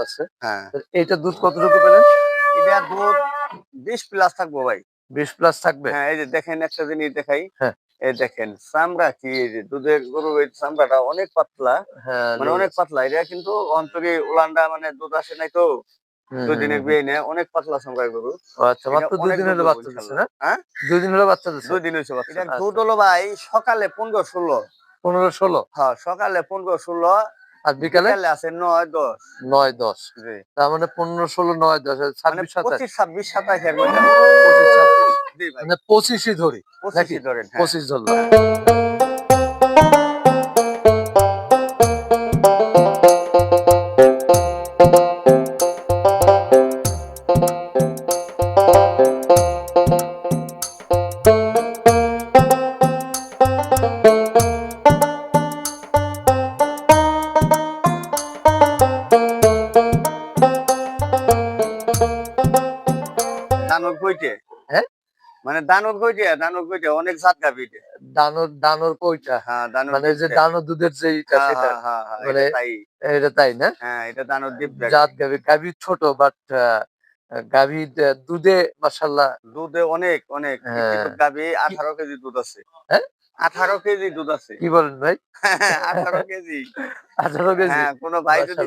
আছে। হ্যাঁ। এইটা দুধ কতটুকু পেলেন? এটা দুধ বিশ প্লাস থাকব ভাই। বিশ প্লাস থাকবে? হ্যাঁ এই যে দেখেন একটা জিনিস দেখাই। হ্যাঁ। এই দেখেন চামড়া কি? এই যে দুধের গরুর এই চামড়াটা অনেক পাতলা। হ্যাঁ মানে অনেক পাতলা। এটা কিন্তু অন্তরে উলান্ডা মানে দুধ আসে নাই তো। বিয়ে নেয়। অনেক পাতলা গরু। ও আচ্ছা মাত্র দুই দিন হলো বাচ্চা দিচ্ছে না? হ্যাঁ? দুই দিন হলো বাচ্চা দিচ্ছে? দুই দিন হয়েছে বাচ্চা আচ্ছা। দুধ হলো ভাই সকালে পনেরো ষোলো। পনেরো ষোলো? হ্যাঁ সকালে পনেরো ষোলো। আর বিকালে? আছে নয় দশ। নয় দশ। তার মানে পনেরো ষোলো নয় দশ মানে ছাব্বিশ সাতাশ। পঁচিশ ছাব্বিশ সাতাশ পঁচিশ ছাব্বিশ। মানে পঁচিশই ধরি। পঁচিশই ধরেন হ্যাঁ। পঁচিশ ধরলাম। দানব কইটে দানব অনেক জাত গাবি এটা। দানোর দানোর কইটা? হ্যাঁ দানব মানে যে দানোর দুধের যে হ্যাঁ, সেটা? হ্যাঁ, হ্যাঁ, হ্যাঁ, মানে এটা তাই না? হ্যাঁ এটা দানব দ্বীপ দেখ। জাত গাভি গাভি ছোট বাট গাভি দুধে মাসাল্লাহ দুধে অনেক অনেক। গাবি আঠারো কেজি দুধ আছে। হ্যাঁ? আঠারো কেজি দুধ আছে। কি বলেন ভাই? আঠারো কেজি। আঠারো কেজি? হ্যাঁ কোনো ভাই যদি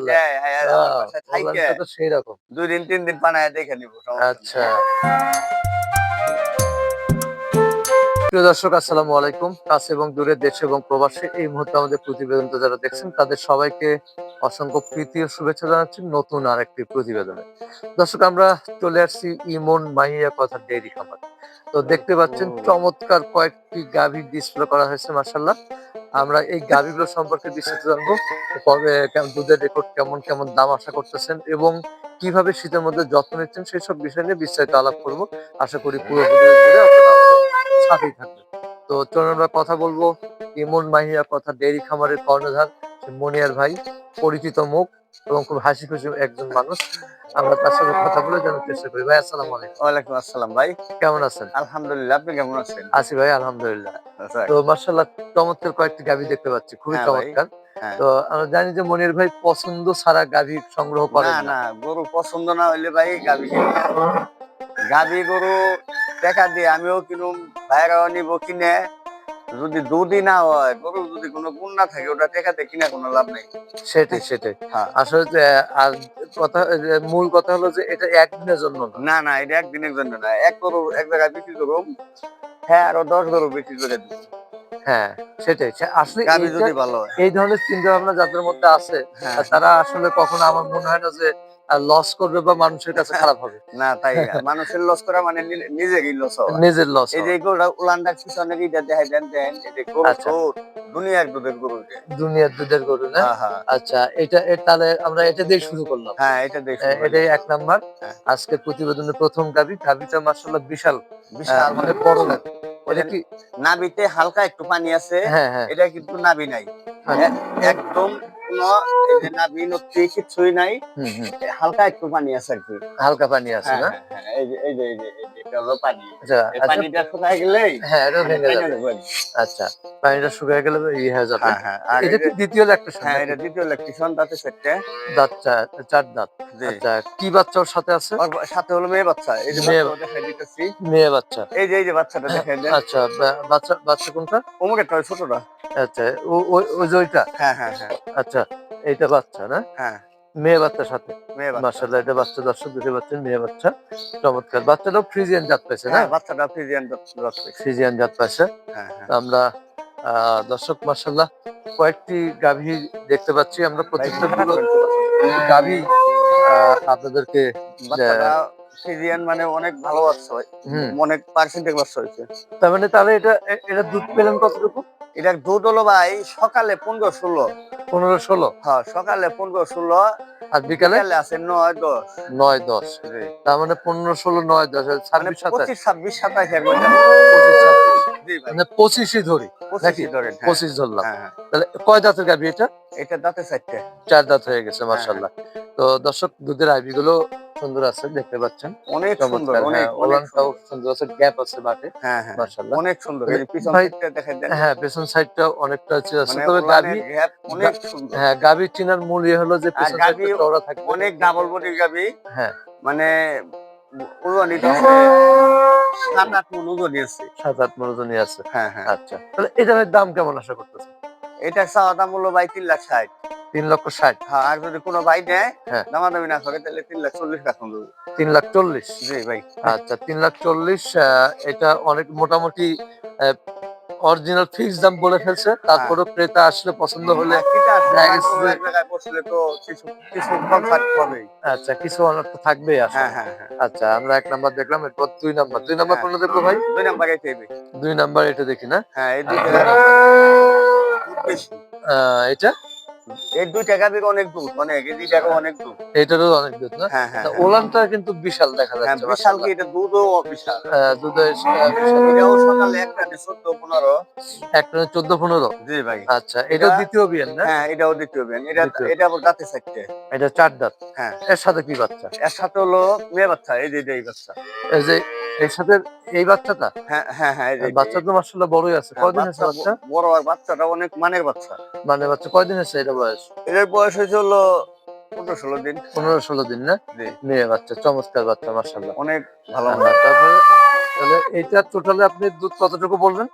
সেই রকম দুই দিন তিন দিন বানায় দেখে নিবো আচ্ছা। প্রিয় দর্শক, আসসালামু আলাইকুম। কাছে এবং দূরে দেশে এবং প্রবাসে এই মুহূর্তে আমাদের প্রতিবেদনটা যারা দেখছেন, তাদের সবাইকে অসংখ্য প্রীতি ও শুভেচ্ছা জানাচ্ছি নতুন আরেকটি প্রতিবেদনে। দর্শক, আমরা চলে আসছি ইমন মাহিয়া কথা ডেইরি খামার। তো দেখতে পাচ্ছেন, চমৎকার কয়েকটি গাভী ডিসপ্লে করা হয়েছে মার্শাল্লাহ আমরা এই গাভীগুলো সম্পর্কে বিস্তারিত জানব। কবে দুধের রেকর্ড কেমন কেমন দাম আশা করতেছেন এবং কীভাবে শীতের মধ্যে যত্ন নিচ্ছেন, সেই সব বিষয় নিয়ে বিস্তারিত আলাপ করব। আশা করি পুরো ভিডিও জুড়ে আপনারা আমাদের সাথেই থাকবেন তো চলুন আমরা কথা বলব ইমন মাহিয়া কথা ডেইরি খামারের কর্ণধার মনিয়ার ভাই পরিচিত মুখ এবং খুব হাসি খুশি একজন মানুষ। আমরা তার সাথে কথা বলে জানার চেষ্টা করি। ভাই আসসালামু আলাইকুম। ওয়ালাইকুম আসসালাম ভাই। কেমন আছেন? আলহামদুলিল্লাহ আপনি কেমন আছেন? আছি ভাই আলহামদুলিল্লাহ। আচ্ছা, তো মার্শাল্লাহ চমৎকার কয়েকটি গাভী দেখতে পাচ্ছি খুবই হ্যাঁ চমৎকার। হ্যাঁ। তো আমরা জানি যে মনির ভাই পছন্দ ছাড়া গাভী সংগ্রহ করেন না গরু পছন্দ না হইলে ভাই গাবি গাবি গরু টাকা দিয়ে আমিও কিনুম ভাইরাও নিব কিনে। যদি দুধই না হয় গরু যদি কোনো গুণ না থাকে ওটা টেকাতে কিনা কোনো লাভ নেই। সেটাই সেটাই। হ্যাঁ। আসলে যে, আর কথা মূল কথা হলো যে এটা একদিনের জন্য না? না এটা একদিনের জন্য না। এক গরু এক জায়গায় বিক্রি করুম হ্যাঁ আরও দশ গরু বিক্রি করে দিব। হ্যাঁ সেটাই। আসলে গাবি যদি ভালো হয়। এই ধরনের চিন্তা ভাবনা যাদের মধ্যে আছে হ্যাঁ। তারা আসলে কখনো আমার মনে হয় না যে লস করবে বা মানুষের কাছে খারাপ হবে। না তাই। মানুষের লস করা মানে নিজেরই লস নিজের লস এই যে গরু উলান্ডা পিছনে এটা দেখাই দেন দেন এই যে গরু আচ্ছা। দুনিয়ার দুধের গরু দুনিয়ার দুধের গরু না? হ্যাঁ হ্যাঁ। আচ্ছা এটা তাহলে আমরা এটা দিয়ে শুরু করলাম। হ্যাঁ এটা এ- এটাই এক নাম্বার। হ্যাঁ। আজকে প্রতিবেদনের প্রথম গাবি গাবিটা মার্শাল্লাহ বিশাল। বিশাল। মানে বড় গাবি এটা কি? নাবিতে হালকা একটু পানি আছে। এটা কিন্তু নাবি নাই। আচ্ছা। একদম কোনো এই নথি কিছুই নাই। হুম, হুম। হালকা একটু পানি আছে আর কি। হালকা পানি আছে হ্যাঁ, না? হ্যাঁ, হ্যাঁ, এই যে এই যে। হলো পানি। আচ্ছা আচ্ছা। পানিটা শুকায় গেলেই হ্যাঁ এটা ভেঙে যাবে। আচ্ছা পানিটা শুকিয়ে গেলে ইয়ে হয়ে যাবে। হ্যাঁ হ্যাঁ আর এটা এই কি যে- দ্বিতীয় ল্যাকটেশন হ্যাঁ এটা দ্বিতীয় দাঁত চার দাঁত। আচ্ছা কি বাচ্চা ওর সাথে আছে? সাথে হলো মেয়ে বাচ্চা। এই যে মেয়ে- বাচ্চা দেখাই দিতেছি। মেয়ে বাচ্চা। এই যে এই যে বাচ্চাটা দেখাই দেন। আচ্ছা বাচ্চা বাচ্চা কোনটা? ওমুকেরটা ওই ছোটটা। আচ্ছা ও- ওই ওই যে ওইটা? হ্যাঁ হ্যাঁ হ্যাঁ। আচ্ছা এইটা বাচ্চা না? হ্যাঁ। মেয়ে বাচ্চার সাথে। মার্শাল্লাহ এটা বাচ্চা দর্শক দেখতে পাচ্ছেন মেয়ে বাচ্চা। চমৎকার। বাচ্চাটাও ফ্রিজিয়ান জাত পাইছে না? হ্যাঁ বাচ্চাটা ফ্রিজিয়ান ফ্রিজিয়ান জাত পাইছে। হ্যাঁ হ্যাঁ। আমরা দর্শক মার্শাল্লাহ কয়েকটি গাভী দেখতে পাচ্ছি। আমরা প্রত্যেকটা গাভী আপনাদেরকে ফ্রিজিয়ান মানে অনেক ভালো বাচ্চা হয়। অনেক পার্সেন্টেজ বাচ্চা হয়েছে। তার মানে তাহলে এটা এটা দুধ পেলেন কতটুকু? এটার দুধ হলো ভাই সকালে পনেরো ষোলো। পনেরো ষোলো? হ্যাঁ সকালে পনেরো ষোলো আর বিকালে? আছে নয় দশ। নয় দশ। তার মানে পনেরো ষোলো নয় দশ মানে ছাব্বিশ সাতাশ। ছাব্বিশ সাতাশ মানে পঁচিশই ধরি হ্যাঁ। পঁচিশ ধরলাম। হ্যাঁ হ্যাঁ। তাহলে কয় দাঁতের গাভী এটা? এটা দাঁতে চারটে। চার দাঁত হয়ে গেছে মার্শাল্লাহ তো দর্শক দুধের আইবি গুলো সুন্দর আছে দেখতে পাচ্ছেন। অনেক সুন্দর অনেক হ্যাঁ ওলানটাও সুন্দর। আছে গ্যাপ আছে বাটে হ্যাঁ হ্যাঁ মাশাআল্লাহ। অনেক সুন্দর। এই পিছন দিকটা দেখাই হ্যাঁ পেছন সাইডটা অনেকটা আছে আছে। মানে তবে gap অনেক সুন্দর। হ্যাঁ গাভী চিনার মূল ইয়ে হলো যে পেছন সাইডটা চওড়া থাকবে। অনেক ডাবল বডি গাবি হ্যাঁ। মানে ওজনই সাত আট মন ওজনই আছে। সাত আট মনোজনই আছে। হ্যাঁ হ্যাঁ। আচ্ছা তাহলে এটা ভাই দাম কেমন আশা করতেছে এটা চাওয়া দাম হলো ভাই তিন লাখ ষাট। তিন লক্ষ ষাট। হ্যাঁ আর যদি কোনো ভাই নেয় হ্যাঁ। দামাদামি না করে তাহলে তিন লাখ চল্লিশ রাখুন তিন লাখ চল্লিশ। জি ভাই। আচ্ছা তিন লাখ চল্লিশ এটা অনেক মোটামুটি অরিজিনাল ফিক্স দাম বলে ফেলছে। তারপরে ক্রেতা আসলে পছন্দ হলে কোনো। আচ্ছা কিছু অনার তো থাকবে হ্যাঁ হ্যাঁ হ্যাঁ। আচ্ছা আমরা এক নাম্বার দেখলাম এরপর দুই নাম্বার। দুই নাম্বার হ্যাঁ। কোনটা দেখব ভাই? দুই নাম্বার এটাই দুই নাম্বার এটা দেখি না? হ্যাঁ এটা? এই দুইটা গাভীর অনেক দুধ অনেক এই দুইটারও অনেক দুধ এটারও অনেক দুধ না? হ্যাঁ হ্যাঁ। হ্যাঁ। ওলানটা কিন্তু বিশাল দেখা হ্যাঁ, যাচ্ছে। বিশাল কি? এটা দুধও বিশাল। আহ, দুধের এটাও সকালে একটা চোদ্দ পনেরো। একটা চোদ্দ পনেরো? জি ভাই। আচ্ছা এটা দ্বিতীয় বিয়ের না? হ্যাঁ এটাও দ্বিতীয় বেন এটা এটা আবার দাঁতে চারটে। এটা চার দাঁত। হ্যাঁ। এর সাথে কি বাচ্চা? এর সাথে হলো মেয়ে বাচ্চা এই যে এই বাচ্চা। এই যে এর সাথে এই বাচ্চাটা? হ্যাঁ হ্যাঁ হ্যাঁ এই বাচ্চা তো মাসাল্লাহ বড়ই আছে। হ্যাঁ, কয়দিন আছে বাচ্চা? বড় আর বাচ্চাটা অনেক মানের বাচ্চা। মানে বাচ্চা। কয়দিন আছে এটা বয়স? এটার বয়স হয়েছে হলো পনেরো ষোলো দিন। পনেরো ষোলো দিন না? মেয়ে বাচ্চা চমৎকার বাচ্চা মাসাল্লাহ অনেক ভালো তারপরে তাহলে এইটা টোটালে আপনি দুধ কতটুকু বলবেন?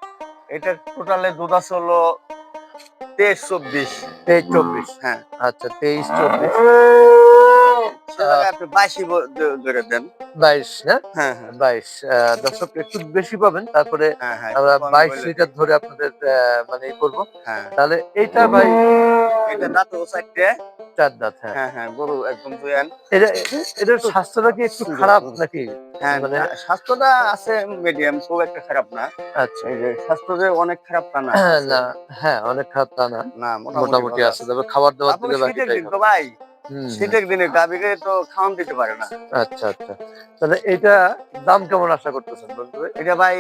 এটা টোটালে দুধ আছে হলো তেইশ চব্বিশ। তেইশ চব্বিশ। হ্যাঁ। আচ্ছা তেইশ চব্বিশ। বাইশই ধরে দেন। বাইশ হ্যাঁ হ্যাঁ। বাইশ দর্শক একটু বেশি পাবেন তারপরে হ্যাঁ আমরা বাইশ লিটার ধরে আপনাদের মানে করব। তাহলে এইটা ভাই এটা দাঁত ও চারটে চার দাঁত হ্যাঁ। গরু একদম জুয়ান এটা এটার স্বাস্থ্যটা কি একটু খারাপ নাকি? হ্যাঁ মানে- স্বাস্থ্যটা আছে মিডিয়াম খুব একটা খারাপ না। আচ্ছা। স্বাস্থ্য যে অনেক খারাপ তা না। হ্যাঁ না হ্যাঁ অনেক খারাপ তা না। না মোটামুটি আছে তবে খাবার দাবার দিলে। তো ভাই। শীতের দিনে গাভীকে তো খাওয়ান দিতে পারে না। আচ্ছা আচ্ছা। তাহলে এটা দাম কেমন আশা করতেছেন বন্ধু? এটা ভাই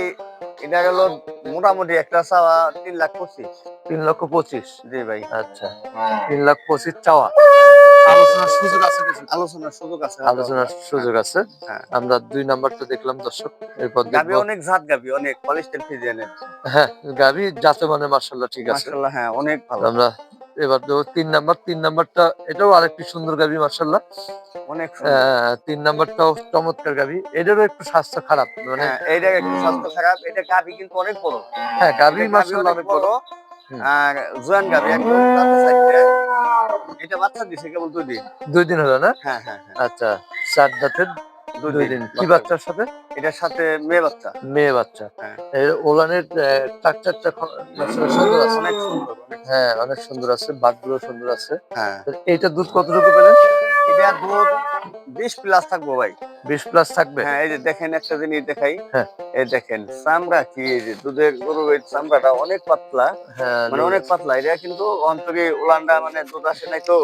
এটা হলো মোটামুটি একটা চাওয়া তিন লাখ পঁচিশ। তিন লক্ষ পঁচিশ? জি ভাই। আচ্ছা। তিন লাখ পঁচিশ চাওয়া। আলোচনার সুযোগ আছে আলোচনার সুযোগ আছে। আলোচনার সুযোগ আছে। হ্যাঁ। আমরা দুই নাম্বারটা দেখলাম দর্শক। এরপর অনেক জাত অনেক। ফিজিয়ানের। হ্যাঁ মানে ঠিক আছে। মাশাআল্লাহ হ্যাঁ অনেক ভালো। আমরা এবার দেবো তিন নাম্বার তিন নাম্বারটা এটাও আরেকটি সুন্দর গাভি মার্শাল্লাহ অনেক। তিন নাম্বারটাও চমৎকার গাভি এটারও একটু স্বাস্থ্য খারাপ মানে হ্যাঁ এইটা একটু স্বাস্থ্য খারাপ। এটা গাভী কিন্তু অনেক বড়। হ্যাঁ এটা মার্শাল্লাহ অনেক বড়। আর জোয়ান চারটে। এটা বাচ্চা দিছে কেবল দুই দিন। দুই দিন হলো না? হ্যাঁ হ্যাঁ হ্যাঁ। আচ্ছা চার দাঁতের দুই দিন। কি বাচ্চার সাথে? এটার সাথে মেয়ে বাচ্চা। মেয়ে বাচ্চা। ওলানের এর ওলানের স্ট্রাকচারটা সুন্দর আছে অনেক সুন্দর হ্যাঁ অনেক সুন্দর আছে বাদগুলো সুন্দর আছে। হ্যাঁ। এইটা দুধ কতটুকু পেলেন? এটা দুধ বিশ প্লাস থাকব ভাই। বিশ প্লাস থাকবে? হ্যাঁ এই যে দেখেন একটা জিনিস দেখাই। হ্যাঁ। এই দেখেন চামড়া কি এই যে দুধের গরুর চামড়াটা অনেক পাতলা। হ্যাঁ মানে অনেক পাতলা এটা কিন্তু অন্তরে উলান্ডা মানে দুধ আসে নাই তো।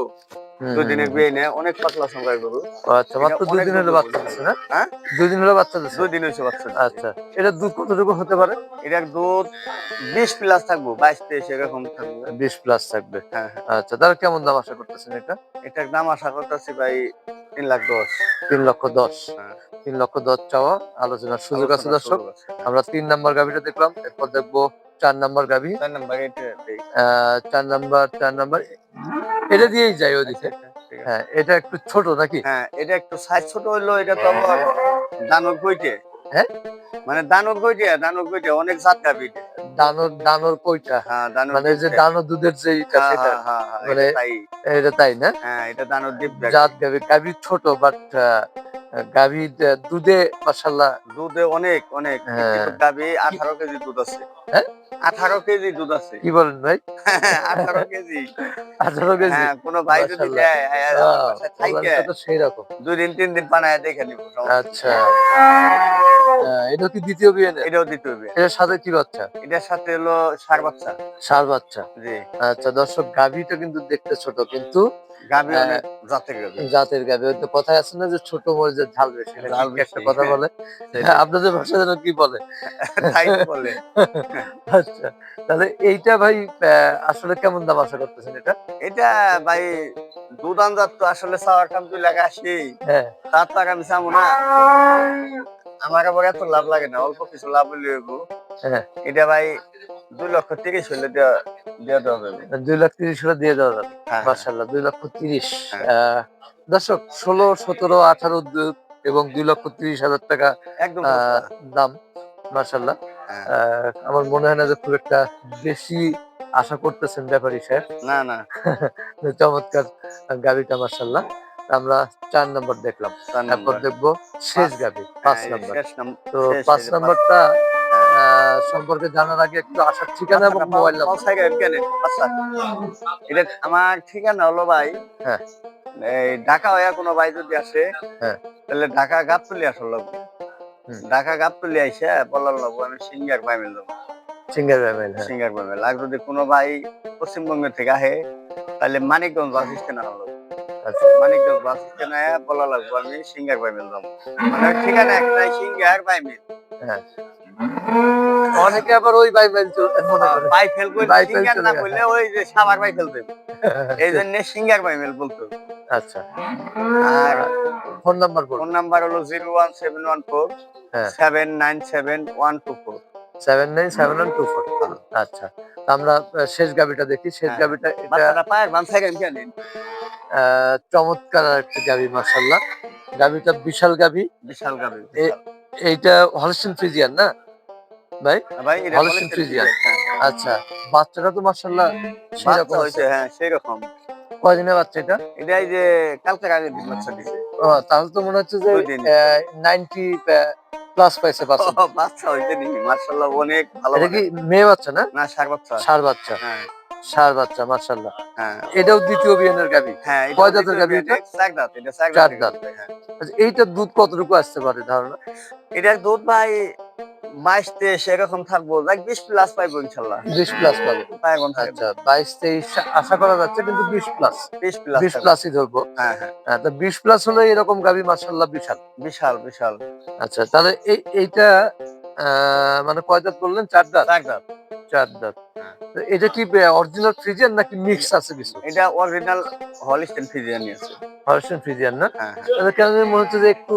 বিয়ে নেয় অনেক পাতলা গরু। আচ্ছা মাত্র দুই দিন হলো বাচ্চা দিচ্ছে না? হ্যাঁ? দুই দিন হলো বাচ্চা দিচ্ছে? দুই দিন হয়েছে বাচ্চা আচ্ছা এটা দুধ কতটুকু হতে পারে? এটার দুধ বিশ প্লাস থাকব বাইশ তেইশ এরকম থাকবে। বিশ প্লাস থাকবে। হ্যাঁ হ্যাঁ। আচ্ছা তার কেমন দাম আশা করতেছেন এটা? এটার দাম আশা করতেছি ভাই তিন লাখ দশ তিন লক্ষ দশ হ্যাঁ। তিন লক্ষ দশ চাওয়া আলোচনার সুযোগ আছে দর্শক আমরা তিন নাম্বার গাভিটা দেখলাম এরপর দেখব চার নাম্বার গাভি চার নাম্বার চার নাম্বার এটা দিয়েই যাই ওদিকে আচ্ছা, আছে। হ্যাঁ এটা একটু ছোট নাকি হ্যাঁ এটা একটু সাইজ ছোট হইল এটা তো দানব গইটে হ্যাঁ? মানে দানব গইটে দানব গইটে অনেক জাত গাবি এটা। দানোর দানোর কইটা? হ্যাঁ মানে যে দানো দুধের যে হ্যাঁ, সেটা? হ্যাঁ, হ্যাঁ, মানে- এটা তাই। না? হ্যাঁ এটা দানোর জাত গাভি গাভি ছোট বাট গাভি দুধে মাসাল্লাহ দুধে অনেক অনেক। হ্যাঁ। কিন্তু আঠারো কেজি দুধ আছে। হ্যাঁ? আঠারো কেজি দুধ আছে। কি বলেন ভাই? আঠারো কেজি। আঠারো কেজি? হ্যাঁ কোনো ভাই যদি সেই রকম দুই দিন তিন দিন পানায় দেখে নিব আচ্ছা। এটা কি দ্বিতীয় বিয়ে এটাও দিতে হবে এটার সাথে কি বাচ্চা? এটার সাথে হলো সার বাচ্চা। সার বাচ্চা। জি। আচ্ছা দর্শক গাভিটা কিন্তু দেখতে ছোট কিন্তু গাবি হ্যাঁ। জাতের গাবি জাতের গাবি ওই তো কথায় আছে না যে ছোট মরিচের ঝাল বেশি। ঝাল একটা কথা বলে। হ্যাঁ, আপনাদের ভাষা যেন কি বলে? তাই বলে। আচ্ছা তাহলে এইটা ভাই আসলে কেমন দাম আশা করতেছেন এটা? এটা ভাই দুধান জাত তো আসলে চাওয়ার কাম তুই লাগা আসি হ্যাঁ। তার আর আমি চাবো না। আমার আবার এত লাভ লাগে না অল্প কিছু লাভ হলে হ্যাঁ। এটা ভাই দুই লক্ষ তিরিশ হলে দেওয়া যাবে। দুই লাখ তিরিশ হলে দিয়ে দেওয়া যাবে। হ্যাঁ, মার্শাল্লাহ দুই লক্ষ তিরিশ। হ্যাঁ। দর্শক ষোলো সতেরো আঠারো এবং দুই লক্ষ তিরিশ হাজার টাকা একদম দাম মার্শাল্লাহ হ্যাঁ। আমার মনে হয় না যে খুব একটা বেশি আশা করতেছেন ব্যাপারী স্যার। না না। চমৎকার গাড়িটা মার্শাল্লাহ আমরা চার নম্বর দেখলাম। চার তারপর নম্বর। দেখব শেষ গাবি পাঁচ হ্যাঁ, নম্বর। তো পাঁচ নম্বরটা হ্যাঁ। সম্পর্কে জানার আগে একটু আসার ঠিকানা এবং আচ্ছা, মোবাইল নাম্বার পাঁচ কেনে? আচ্ছা। এটা আমার ঠিকানা হলো ভাই। হ্যাঁ। এই ঢাকা হইয়া কোনো ভাই যদি আসে হ্যাঁ। তাহলে ঢাকা গাবতলি আসল লাগবে ঢাকা গাবতলি আইসা বলার লাগবো আমি সিঙ্গার পাইমেল দেবো সিঙ্গার ব্যামেল হ্যাঁ। সিঙ্গার পাইমেল আর যদি কোনো ভাই পশ্চিমবঙ্গ থেকে আহে তাহলে মানিকগঞ্জ বাস স্ট্যান্ড আনা লাগবে আচ্ছা। মানিকগঞ্জ বাস স্ট্যান্ড বলা লাগবো আমি সিঙ্গার পাইমেল দেবো মানে ঠিকানা একটাই সিঙ্গার পাইমেল হ্যাঁ। অনেকে আবার ওই বাই মাইল মনে করে। ফেল করে বাই ফেল সিঙ্গার না। বললে ওই যে সাবার পাই ফেলতে এই জন্য সিঙ্গার পাইমেল বলতো। আচ্ছা। আর ফোন নাম্বার ফোন নাম্বার হলো zero one seven one four হ্যাঁ। Seven nine seven one two four. Seven nine seven one two four. আচ্ছা। আমরা শেষ গাবিটা দেখি। শেষ হ্যাঁ। গাবিটা এটা পায়ের বান থেকে আমি জানি। চমৎকার একটা গাবি মার্শাল্লাহ গাবিটা বিশাল গাবি। বিশাল গাবি এইটা হলস্টিন ফ্রিজিয়ান না? ভাই? হ্যাঁ। আচ্ছা বাচ্চাটা তো মার্শাল্লাহ সেরকম হ্যাঁ সেই কয়দিনের বাচ্চা এটা? এটা এই যে কালকে আগে বাচ্চা দিছে। ও, তাহলে তো মনে হচ্ছে যে দুই দিন। নাইনটি প্লাস পাইছে বাচ্চা। নি অনেক ভালো এটা কি মেয়ে বাচ্চা না? না সার বাচ্চা। ষাঁড় বাচ্চা। হ্যাঁ। ষাঁড় বাচ্চা মার্শাল্লাহ হ্যাঁ। এটাও দ্বিতীয় বিয়ানের গাবি? হ্যাঁ কয় গাভী বিয়ে, এটা? চার দাঁত এটা চার দাঁত। আচ্ছা, এইটার দুধ কতটুকু আসতে পারে ধারণা? এটার দুধ ভাই বাইশ তেইশ এরকম থাকব বিশ প্লাস পাইবো ইনশাল্লাহ। বিশ প্লাস পাবে। পাইবো আচ্ছা বাইশ তেইশ আশা করা যাচ্ছে কিন্তু বিশ প্লাস বিশ প্লাস বিশ প্লাসই ধরবো। হ্যাঁ হ্যাঁ। তো বিশ প্লাস হলে এরকম গাবি মার্শাল্লাহ বিশাল। বিশাল বিশাল। আচ্ছা তাহলে এই এইটা মানে কয় দাঁত বললেন? চার দাঁত? চার দাঁত। চার দাঁত। হ্যাঁ। এটা কি অরিজিনাল ফ্রিজিয়ান নাকি মিক্স আছে কিছু? এটা অরিজিনাল হলিস্টেন ফিজিয়ান আছে। হরিশন ফ্রিজিয়ান না? হ্যাঁ হ্যাঁ। তাহলে কেন মনে হচ্ছে যে একটু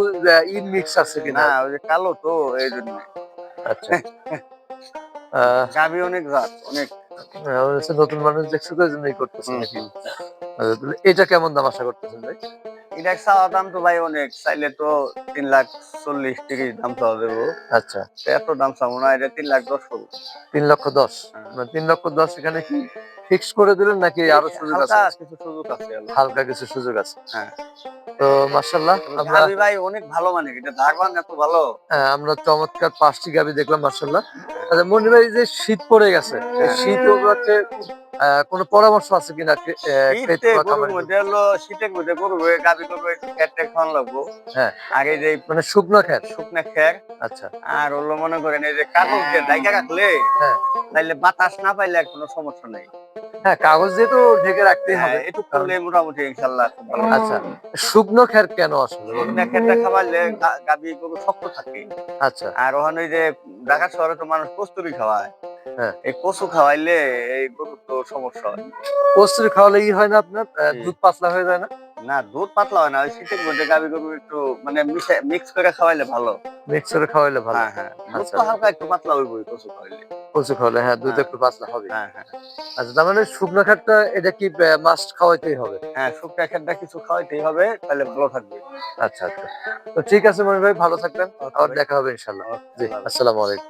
ইন মিক্স আছে কিনা? ওই যে কালো তো এই জন্য। আচ্ছা। গাভি অনেক জাত অনেক। নতুন মানুষ দেখছে তো জন্যই করতেছে। আচ্ছা, এটা কেমন দাম আশা করতেছেন ভাই? এটা চাওয়া দাম তো ভাই অনেক চাইলে তো তিন লাখ চল্লিশ তিরিশ দাম চাওয়া দেবো আচ্ছা। এত দাম চাবো না এটা তিন লাখ দশ করব। তিন লক্ষ দশ? হ্যাঁ। মানে তিন লক্ষ দশ এখানে কি ফিক্স করে দিলেন নাকি আরও সুযোগ আছে? হালকা কিছু সুযোগ আছে হালকা কিছু সুযোগ আছে। হ্যাঁ। তো মার্শাল্লাহ আমরা ভাই অনেক ভালো মানে এটা ধারবান এত ভালো। হ্যাঁ, আমরা চমৎকার পাঁচটি গাবি দেখলাম মার্শাল্লাহ আচ্ছা মনি ভাই যে শীত পড়ে গেছে হ্যাঁ। শীত আহ, কোনো পরামর্শ আছে কিনা ক্রে- আহ, শীতে ক্রেতা বা গরুর খামারিদের? মধ্যে শীতের গরু খাওয়ান লাগবো। হ্যাঁ। আগে যে মানে শুকনো খেত শুকনা খের। আচ্ছা। আর হলো মনে করেন এই যে কাগজ দিয়ে ডাইকা রাখলে হ্যাঁ। তাইলে বাতাস না পাইলে কোনো সমস্যা নেই। হ্যাঁ কাগজ দিয়ে তো ঢেকে রাখতেই হ্যাঁ, হবে। একটু করলে মোটামুটি ইনশাল্লাহ আচ্ছা শুকনো খের কেন আসলে? শুকনা গরু শক্ত থাকে। আচ্ছা। আর ওখানে ওই যে ঢাকা শহরে তো মানুষ কস্তুরি খাওয়ায়। হ্যাঁ। এই কচু খাওয়াইলে এই গরুর তো সমস্যা হয়। কস্তুরি খাওয়ালে ই হয় না আপনার? দুধ পাতলা হয়ে যায় না? না দুধ পাতলা হয় না ওই শীতের মধ্যে গাভী গরু একটু মানে মিক্স করে খাওয়াইলে ভালো। মিক্স করে খাওয়াইলে ভালো। হ্যাঁ হ্যাঁ দুধ আচ্ছা। তো হালকা একটু পাতলা হইব কচু খাওয়াইলে। কচু খাওয়ালে হ্যাঁ দুধ হ্যাঁ। একটু পাতলা হবে। হ্যাঁ হ্যাঁ। আচ্ছা তার মানে শুকনো খেরটা এটা কি মাস্ট খাওয়াইতেই হবে? হ্যাঁ শুকনো খাটটা কিছু খাওয়াইতেই হবে তাহলে ভালো থাকবে। আচ্ছা আচ্ছা। তো ঠিক আছে মনি ভাই ভালো থাকবেন। আবার দেখা হবে ইনশাল্লাহ জি। আসসালামু আলাইকুম।